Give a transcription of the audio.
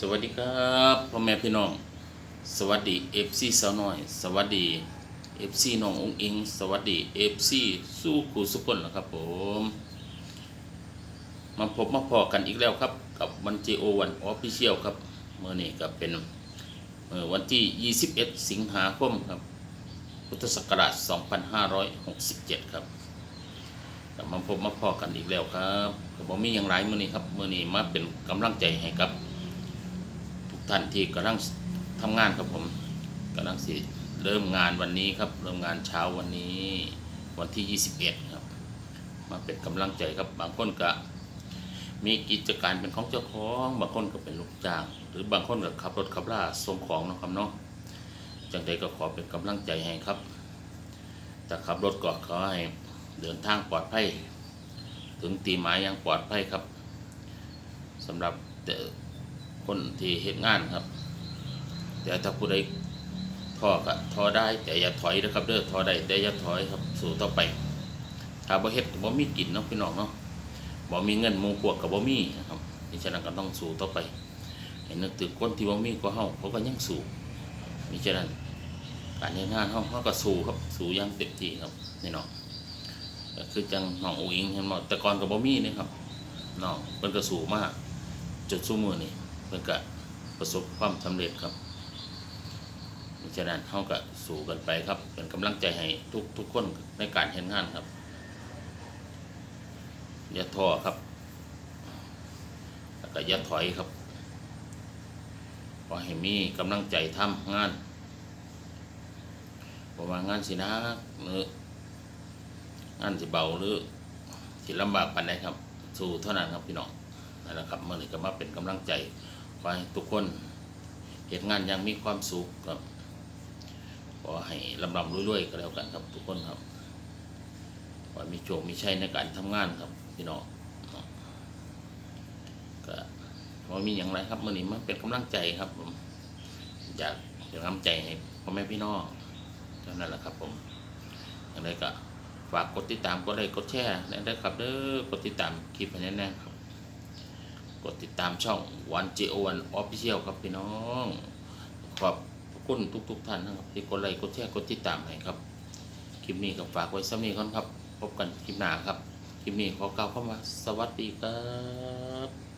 สวัสดีครับพ่อแม่พี่น้อง สวัสดีเอฟซีสาวน้อย สวัสดีเอฟซีน้ององอิง สวัสดีเอฟซีสู้กูสุกลนะครับผม มาพบมาพอกันอีกแล้วครับ กับวันเจโอวันออฟฟิเชียลครับเมื่อนี้ก็เป็นเอ่อวันที่ 21 สิงหาคมครับ พุทธศักราช 2567 ครับกลับมาพบมาพอกันอีกแล้วครับก็บ่มีอย่างไรเมื้อนี้ครับเมื้อนี้มาเป็นกำลังใจให้กับ ท่านที่กำลังทำงานครับผมกำลังสิเริ่มงานวันนี้ครับ เริ่มงานเช้าวันนี้วันที่ 21 ครับ มาเป็นกำลังใจครับบางคนก็มีกิจการเป็นของเจ้าของบางคนก็เป็นลูกจ้าง หรือบางคนก็ขับรถขับลาส่งของนะครับเนาะจังใดก็ขอเป็นกำลังใจให้ครับแต่ขับรถก็ขอให้เดินทางปลอดภัยถึงตีหมายอย่างปลอดภัยครับสำหรับ คนที่เฮ็ดงานครับ แต่ถ้าผู้ใดท้อก็ท้อได้แต่อย่าถอยนะครับเด้อท้อได้แต่อย่าถอยครับสู้ต่อไปถ้าบ่เฮ็ดก็บ่มีกินเนาะพี่น้องเนาะบ่มีเงินมู่พวกก็บ่มีนะครับนี่ฉะนั้นก็ต้องสู้ต่อไปให้นึกถึงคนที่บ่มีกว่าเฮาเขาก็ยังสู้นี่ฉะนั้นการเฮ็ดงานเฮาเฮาก็สู้ครับสู้อย่างเต็มที่ครับนี่เนาะก็คือจังน้องอูอิงเห็นบ่แต่ก่อนก็บ่มีนี่ครับน้องเพิ่นก็สู้มากจนซุมื้อนี้เพิ่นก็ประสบความสำเร็จครับฉะนั้นเฮาก็สู้กันไปครับ เป็นกำลังใจให้ทุกทุกคนในการเฮ็ดงานครับ อย่าท้อครับแล้วก็อย่าถอยครับขอให้มีกำลังใจทำงานเพราะว่างานสินะหรืองานสิเบาหรือสิลำบากปันใดครับ สู้เท่านั้นครับพี่น้องนั่นแหละครับเมื่อนี้ก็มาเป็นกำลังใจ ขอให้ทุกคนเห็นงานยังมีความสุขครับขอให้ลำลำรวยๆก็แล้วกันครับทุกคนครับว่ามีโชคมีชัยในการทำงานครับพี่น้องก็ว่ามีอย่างไรครับมื่อนี้มันเป็นกำลังใจครับผมอยากเป็นกำลังใจให้พ่อแม่พี่น้องเท่านั้นแหละครับผมอย่างไรก็ฝากกดติดตามกดไลค์กดแชร์ได้ครับเด้อกดติดตามคลิปให้แน่ๆครับ กดติดตามช่องวันเจโอวันออฟฟิเชียลครับพี่น้อง ขอบคุณทุกๆท่านนะครับที่กดไลค์กดแชร์กดติดตามให้ครับ คลิปนี้ก็ฝากไว้สักนี้ก่อนครับ พบกันคลิปหน้าครับ คลิปนี้ขอกล่าวเข้ามาสวัสดีครับ